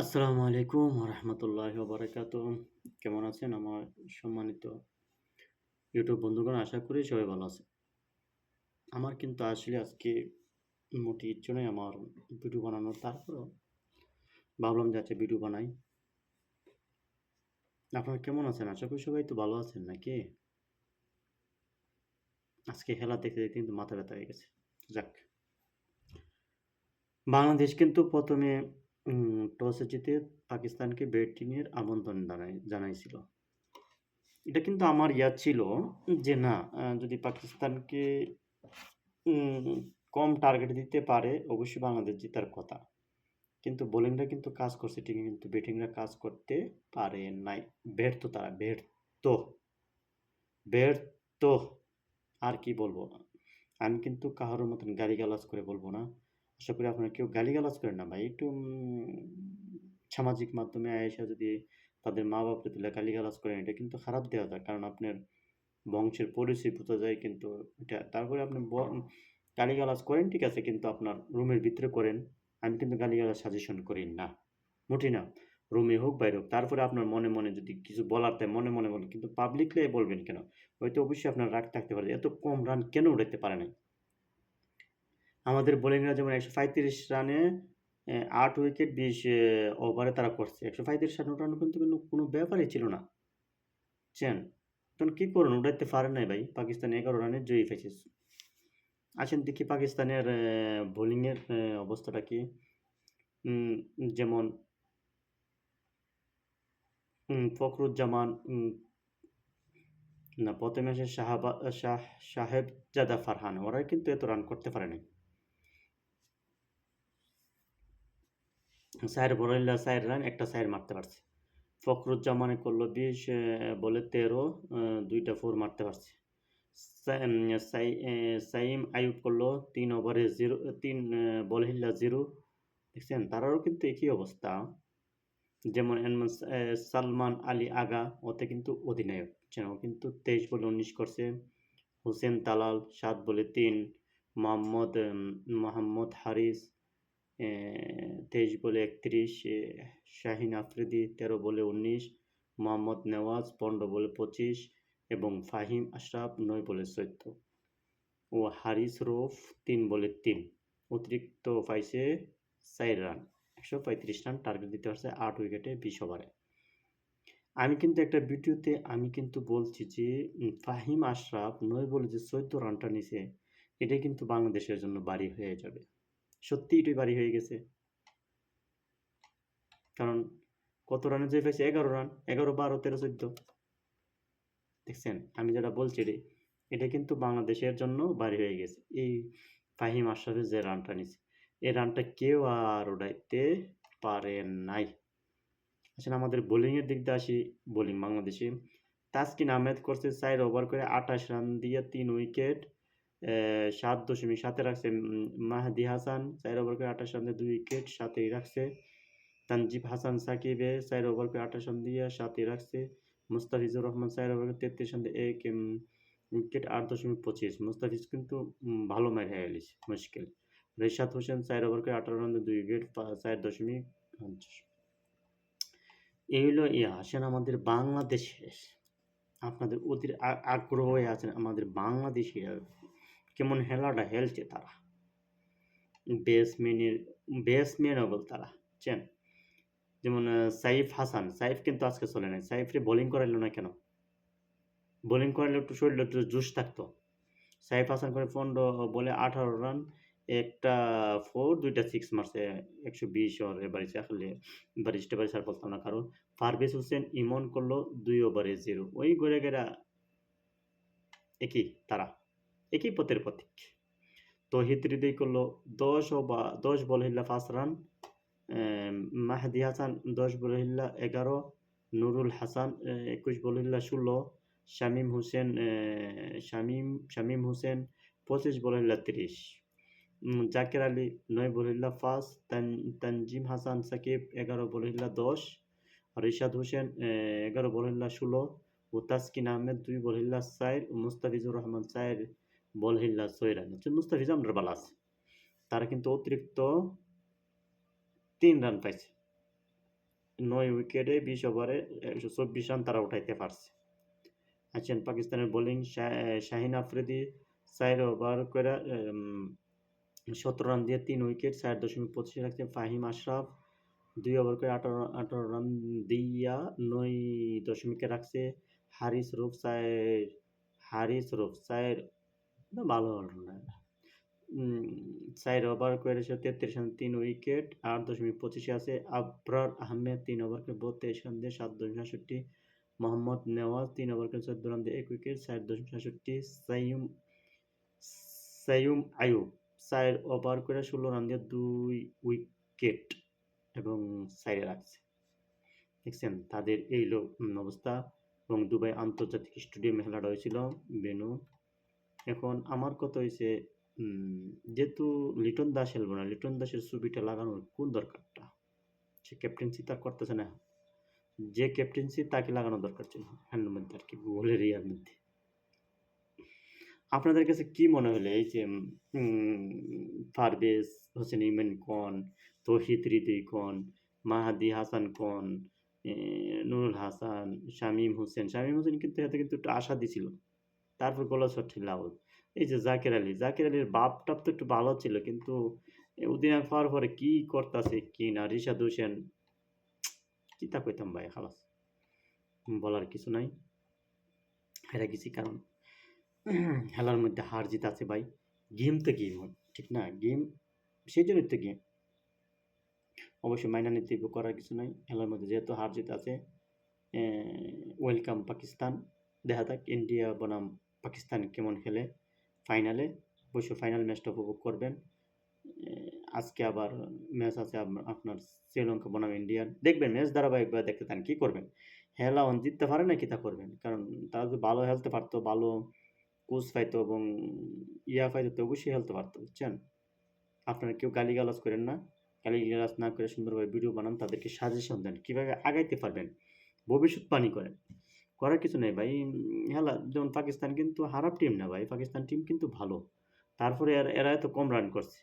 আসসালামু আলাইকুম রহমতুল্লাহ বারাকাত কেমন আছেন আমার সম্মানিত ইউটিউব বন্ধুগণ? আশা করি সবাই ভালো আছে আমার কিন্তু আসলে আজকে মোটি ইচ্ছে নেই আমার ভিডিও বানানোর তারপরেও ভাবলাম যে আচ্ছা ভিডিও বানাই। আপনারা কেমন আছেন? আশা করি সবাই তো ভালো আছেন নাকি? আজকে খেলা দেখতে দেখতে কিন্তু মাথা ব্যথা হয়ে গেছে। যাক। বাংলাদেশ কিন্তু প্রথমে টসে জিতে পাকিস্তানকে ব্যাটিংয়ের আমন্ত্রণ জানাই, জানাইছিল। এটা কিন্তু আমার ইয়া ছিল যে না যদি পাকিস্তানকে কম টার্গেট দিতে পারে, অবশ্যই বাংলাদেশ জেতার কথা। কিন্তু বোলিংরা কিন্তু কাজ করছে ঠিকই কিন্তু ব্যাটিংরা কাজ করতে পারে নাই। ব্যর্থ তারা, ব্যর্থ। ব্যর্থ। আর কি বলব? আমি কিন্তু কাহারও মতন গালিগালাজ করে বলব না। আশা করি আপনারা কেউ গালিগালাজ করেন না ভাই। একটু সামাজিক মাধ্যমে আইসা যদি তাদের মা-বাপরে তুলে গালিগালাজ করেন এটা কিন্তু খারাপ দেওয়া যায়। কারণ আপনার বংশের পরিচয় বোঝা যায় কিন্তু এটা তারপরে আপনি গালিগালাজ করেন ঠিক আছে কিন্তু আপনার রুমের ভিতরে করেন। আমি কিন্তু গালিগালাজ সাজেশন করি না। মোটেই না। রুমে হোক বাইরে হোক। তারপরে আপনার মনে, মনে যদি কিছু বলার থাকে মনে, মনে বলেন। কিন্তু পাবলিকলি বলবেন কেন? হয়তো অবশ্যই আপনার রাগ থাকতে পারে। এত কম রান কেন উঠাইতে পারে নাই? আমাদের বোলিংরা যেমন ১৩৫ রানে আট উইকেট ২০ এ ওভারে তারা করছে। ১৩৫ রান উঠানো কিন্তু কোনো ব্যাপারই ছিল না। চেন তখন কী করুন উঠাইতে পারে নাই ভাই। পাকিস্তান ১১ রানে জয়ী পাইছে। আসেন দেখি পাকিস্তানের বোলিংয়ের অবস্থাটা কি? যেমন ফখরুজ্জামান না, প্রথমে আসে শাহাবা, শাহ, সাহেবজাদা ফারহান। ওরা কিন্তু এত রান করতে পারে চার বলাইল্লা ৪ রান, একটা ৪ মারতে পারছে। ফখরুজ্জামানে করল ২০ এ বলে ১৩ আ ২ টা ৪ মারতে পারছে। সাই সাই সাইম আইয়ুব করল ৩ ওভারে ০ ৩ বল হিল্লা 0 দেখছেন? তারারও কিন্তু একই অবস্থা। যেমন সালমান আলী আগা ওতে কিন্তু অধিনায়ক। ও কিন্তু ২৩ বলে ১৯ করছে। হোসেন তালাল সাত বলে তিন মোহাম্মদ মোহাম্মদ হারিস ২৩ বলে ৩১, এ শাহীন আফ্রিদি ১৩ বলে ১৯, মোহাম্মদ নেওয়াজ ১৫ বলে ২৫ এবং ফাহিম আশরাফ নয় বলে ১৪ ও হারিস রউফ ৩ বলে তিন অতিরিক্ত পাইছে ৪ রান। ১৩৫ রান টার্গেট দিতে পারছে আট উইকেটে ২০ ওভারে। আমি কিন্তু একটা ভিডিওতে আমি কিন্তু বলছি যে ফাহিম আশরাফ নয় বলে যে ১৪ রানটা নিছে এটাই কিন্তু বাংলাদেশের জন্য বাড়ি হয়ে যাবে। সত্যিই এটাই বাড়ি হয়ে গেছে। কারণ কত রানে জয় পাইছে? ১১ রান। ১১, ১২, ১৩, ১৪ দেখছেন? আমি যেটা বলছি রে এটা কিন্তু বাংলাদেশের জন্য বাড়ি হয়ে গেছে। এই ফাহিম আশরাফের যে রানটা নিছে। এই রানটা কেউ আর উঠাইতে পারে নাই। আসেন আমাদের বোলিংয়ের দিক দিয়ে আসি। বোলিং বাংলাদেশে তাসকিন আহমেদ করছে ৪ ওভার করে ২৮ রান দিয়ে তিন উইকেট। এ ৭.৭ এ রাখছে মাহদী হাসান ৪ ওভার করে ২৮ রান ২ উইকেট ৭ এই রাখছে। তানজিব হাসান সাকিবে ৪ ওভার করে ২৮ রান দিয়ে ৭ রাখছে। মুস্তাফিজুর রহমান ৪ ওভার করে ৩৩ রান দিয়ে ১ এম উইকেট ৮.২৫ মুস্তাফিজ কিন্তু ভালো মাইর খাইয়া লিছে মুশকিল। রেশাদ হোসেন ৪ ওভার করে ১৮ রান ২ উইকেট ৪.৫০ এই হলো ইয়া। আসেন আমাদের বাংলাদেশে আপনাদের অধীর আ, আগ্রহ হয়ে আছেন আমাদের বাংলাদেশিরা কেমন হেলাটা খেলছে তারা। ব্যাটসম্যানের ব্যাটসম্যানও বল তারা। চেন যেমন সাইফ হাসান, সাইফ কিন্তু আজকে চলে নাই। সাইফরে বোলিং করাইলো না কেন? বোলিং করাইলে একটু শরীরে একটু জুস থাকতো। সাইফ হাসান করে ১৫ বলে ১৮ রান, একটা 4 ২ টা 6 মারছে। ১২০ ওভারে বাড়িছে আসলে বারিশটা বারিশ আর বলতাম না কারণ পারভেজ হোসেন ইমন করল দুই ওভারে জিরো ওই ঘুরে গেরা একই তারা। একই পথের পথিক। তৌহিদ হৃদয় করল ১০ ওভা ১০ বল হিল্লা ৫ রান। মাহদী হাসান ১০ বল হিল্লা ১১, নুরুল হাসান একুশ ২১ বল হিল্লা ১৬, শামীম হোসেন শামীম শামীম হোসেন ২৫ বল হিল্লা ৩০, উম জাকের আলী ৯ বল হিল্লা ৫, তান তানজিম হাসান সাকিব ১১ বল হিল্লা ১০, রিশাদ হোসেন এগারো ১১ বল হিল্লা ১৬ ও তাসকিন আহমেদ ২ বল হিল্লা ৪ ও মুস্তাফিজুর রহমান ৪ বল হিল্লা ৬ রান। মুস্তাফিজ আমরার বালা আছে। তারা কিন্তু অতিরিক্ত তিন রান পাইছে। নয় উইকেটে বিশ ওভারে একশো চব্বিশ রান তারা উঠাইতে পারছে আছেন পাকিস্তানের বোলিং শাহিন আফ্রিদি চার ওভার করে সতেরো রান দিয়ে তিন উইকেট, চার দশমিক পঁচিশে রাখছে ফাহিম আশরাফ দুই ওভার করে আঠারো আঠারো রান দিয়া নয় দশমিকে রাখছে হারিস রুফ চার হারিস রুফ না ভালো অলরাউন্ডার চার ওভার করে তেত্রিশ রান, তিন উইকেট আট দশমিক পঁচিশে আছে। আবরার আহমেদ তিন ওভার করে বত্রিশ রান দিয়ে সাত দশমিক সাতষট্টি। মোহাম্মদ নেওয়াজ তিন ওভার করে চোদ্দ রান দিয়ে এক উইকেট চার দশমিক সাতষট্টি। সাইম সাইম আয়ুব চার ওভার করে ষোলো রান দিয়ে দুই উইকেট এবং সাইডে রাখছে। দেখছেন, তাদের এই লো অবস্থা। এবং দুবাই আন্তর্জাতিক স্টেডিয়ামে খেলাটা হয়েছিল বেনু এখন আমার কথা হয়েছে যেহেতু লিটন দাস খেলব না, লিটন দাসের ছবিটা লাগানোর কোন দরকারটা? সে ক্যাপ্টেন্সি তার করতেছে না। যে ক্যাপ্টেন্সি তাকে লাগানো দরকার ছিল হ্যান্ডের মধ্যে আর কি গোলের ইয়ার মধ্যে। আপনাদের কাছে কি মনে হলো? এই যে পারভেজ হোসেন ইমেন কন? তৌহিদ হৃদয় কন? মাহাদি হাসান কন? নুরুল হাসান, শামীম হোসেন। শামীম হোসেন কিন্তু এতে কিন্তু একটু আশা দিছিল। তারপর গোলা শট ছিল এই যে জাকির আলী, জাকির আলীর বাপ টাপ তো একটু ভালো ছিল, কিন্তু অধিনায়ক হওয়ার পরে কি করতেছে কি না, রিশাদ হোসেন, কি তা কইতাম ভাই, খালাস, বলার কিছু নাই। হেরা গেছি কারণ খেলার মধ্যে হার জিত আছে ভাই। গেম তো গেম, ঠিক না? গেম, সেই জন্যই তো গেম। অবশ্যই মাইনা নিতে করার কিছু নাই। খেলার মধ্যে যেহেতু হার জিত আছে ওয়েলকাম পাকিস্তান, দেখা যাক, ইন্ডিয়া বনাম পাকিস্তান কেমন খেলে? ফাইনালে অবশ্যই ফাইনাল ম্যাচটা উপভোগ করবেন। আজকে আবার ম্যাচ আছে আপনার শ্রীলঙ্কা বনাম ইন্ডিয়ান। দেখবেন ম্যাচ ধারাবাহিকভাবে দেখতে চান, কী করবেন? হেলা অন জিততে পারে না কি তা করবেন? কারণ তারা যদি ভালো হেলতে পারতো, ভালো কোচ পাইতো এবং ইয়া পাইতো, তো অবশ্যই হেলতে পারতো, বুঝছেন? আপনারা কেউ গালিগালাজ করেন না। গালিগালাজ না করে সুন্দরভাবে ভিডিও বানান, তাদেরকে সাজেশন দেন, কীভাবে আগাইতে পারবেন ভবিষ্যৎ পানি করেন। করার কিছু নেই ভাই। হেলা যেমন পাকিস্তান কিন্তু খারাপ টিম না ভাই, পাকিস্তান টিম কিন্তু ভালো। তারপরে এরা এত কম রান করছে।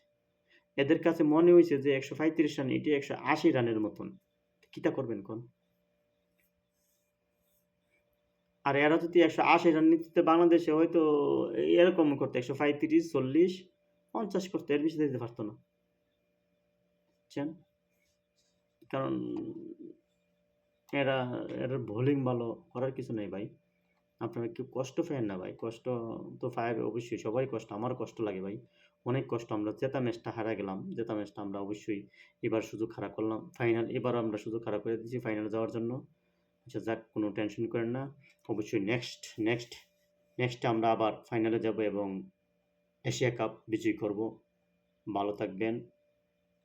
এদের কাছে মনে হয়েছে যে একশো পঁয়ত্রিশ রান এটি একশো আশি রানের মতন। কিতা করবেন কোন? আর এরা যদি একশো আশি রান নিতে বাংলাদেশে হয়তো এরকম করতো, একশো পঁয়ত্রিশ, চল্লিশ, পঞ্চাশ করতে, এর বেশি দিতে পারতো না। কারণ এরা এরা বোলিং ভালো করার কিছু নেই ভাই। আপনারা কেউ কষ্ট পেয়েন না ভাই, কষ্ট তো পায় অবশ্যই, সবারই কষ্ট আমার কষ্ট লাগে ভাই। অনেক কষ্ট, আমরা জেতা ম্যাচটা হারা গেলাম, জেতা ম্যাচটা আমরা অবশ্যই এবার সুযোগ খারাপ করলাম। ফাইনাল এবার আমরা সুযোগ খারাপ করে দিয়েছি ফাইনাল যাওয়ার জন্য। আচ্ছা যাক, কোনো টেনশন করেন না। অবশ্যই নেক্সট নেক্সট নেক্সটে আমরা আবার ফাইনালে যাব এবং এশিয়া কাপ বিজয়ী করব। ভালো থাকবেন,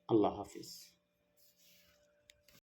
আল্লাহ হাফিজ।